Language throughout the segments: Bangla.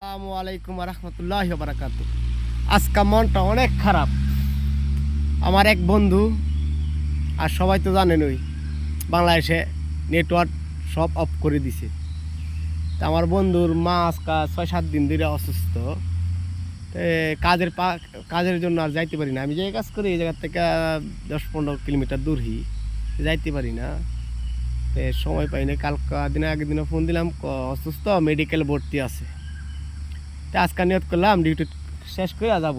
আসসালামু আলাইকুম রহমতুল্লাহ বারাকাত আজকা মনটা অনেক খারাপ। আমার এক বন্ধু, আর সবাই তো জানেন ওই বাংলাদেশে নেটওয়ার্ক সব অফ করে দিছে। তা আমার বন্ধুর মা আজকা ছয় সাত দিন ধরে অসুস্থ। কাজের পা, কাজের জন্য আর যাইতে পারি না। আমি যে কাজ করি, এই জায়গা থেকে দশ পনেরো কিলোমিটার দূর হি যাইতে পারি না। সময় পাই না। কালকা দিনে আগের দিনে ফোন দিলাম অসুস্থ, মেডিকেল ভর্তি আছে। তা আজকে নিয়ত করলাম ডিউটি শেষ করে যাব।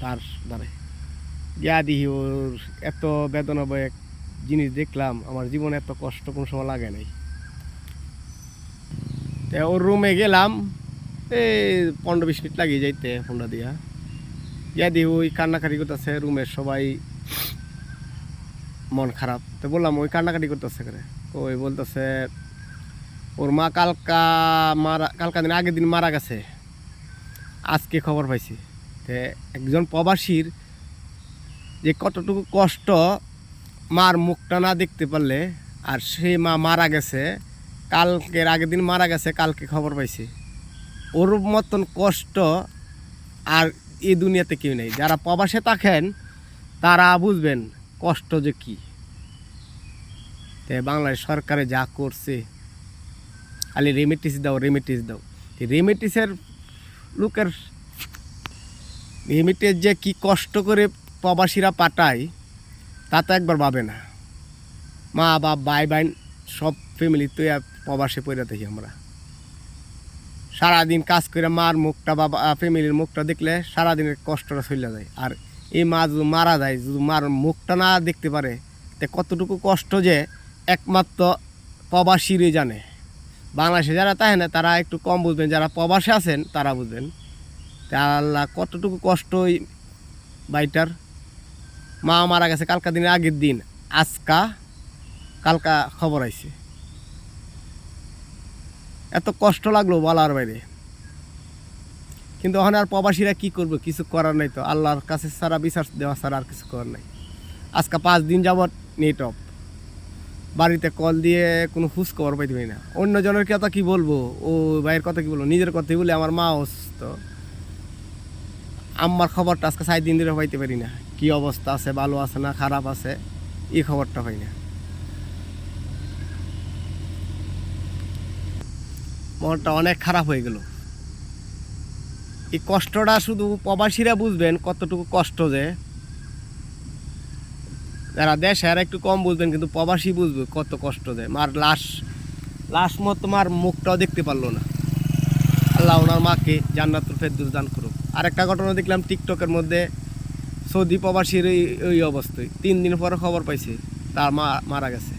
তার দ্বারে। গিয়া দিহি ওর এত বেদনাবয়ক জিনিস দেখলাম, আমার জীবনে এত কষ্ট কোনো সময় লাগে নাই। তা ওর রুমে গেলাম, এই পনেরো বিশ মিনিট লাগিয়ে যাইতে ফোনটা দিয়া। গিয়া দিহি ওই কান্নাকাটি করতেছে রুমের সবাই। মন খারাপ। তো বললাম, ওই কান্নাকাটি করতেছে করে ওই বলতেছে ওর মা কালকা মারা, কালকা দিন, আগের দিন মারা গেছে। আজকে খবর পাইছি। তে একজন প্রবাসীর যে কতটুকু কষ্ট মার মুখটা না দেখতে পারলে আর সেই মা মারা গেছে, কালকের আগের দিন মারা গেছে, কালকে খবর পাইছি। ওর মতন কষ্ট আর এই দুনিয়াতে কেউ নেই। যারা প্রবাসে থাকেন, তারা বুঝবেন কষ্ট যে কী। তে বাংলাদেশ সরকারে যা করছে খালি রেমিটিস দাও রেমিটিস দাও রেমিটিসের লোকের রেমিটেস যে কি কষ্ট করে প্রবাসীরা পাঠায় তা তো একবার ভাবে না মা বাপ ভাই বাইন সব ফ্যামিলি তো প্রবাসে পড়ে থাকি আমরা সারাদিন কাজ করে মার মুখটা বা ফ্যামিলির মুখটা দেখলে সারাদিনের কষ্টটা চলে যায় আর এই মা যদি মারা যায় যদি মার মুখটা না দেখতে পারে তে কতটুকু কষ্ট যে একমাত্র প্রবাসীরই জানে বাংলাদেশে যারা তাই না, তারা একটু কম বুঝবেন, যারা প্রবাসে আছেন তারা বুঝবেন। আল্লাহ কতটুকু কষ্ট ওই বাইটার মা মারা গেছে কালকা দিনের আগের দিন, আজকা কালকা খবর আইছে। এত কষ্ট লাগল বলার বাইরে। কিন্তু ওখানে আর প্রবাসীরা কি করবে, কিছু করার নাই তো। আল্লাহর কাছে সারা বিচার দেওয়া ছাড়া আর কিছু করার নাই। আজকে পাঁচ দিন যাবৎ নেট অফ। বাড়িতে কল দিয়ে কোনো খোঁজ খবর পাইতে পারি না। অন্য জনের কথা কি বলব? ও ভাইয়ের কথা কি বলব? নিজের কথাই বলে, আমার মা অসুস্থ। আমার খবরটা আজকে সাত দিন ধরে পাইতে পারি না। কি অবস্থা আছে, ভালো আছে না, খারাপ আছে? এই খবরটা পাই না। মনটা অনেক খারাপ হয়ে গেল। এই কষ্টটা শুধু প্রবাসীরা বুঝবেন কতটুকু কষ্ট যে যারা দেশ আর একটু কম বুঝবেন, কিন্তু প্রবাসী বুঝবে কত কষ্ট দেয়। মার লাশ লাশ মত তোমার মুখটাও দেখতে পারল না। আল্লাহ ওনার মাকে জান্নাতুর ফেরদুস দান করুক। আরেকটা ঘটনা দেখলাম টিকটকের মধ্যে, সৌদি প্রবাসীর ওই ওই অবস্থায়। তিন দিন পরে খবর পাইছে, তার মা মারা গেছে।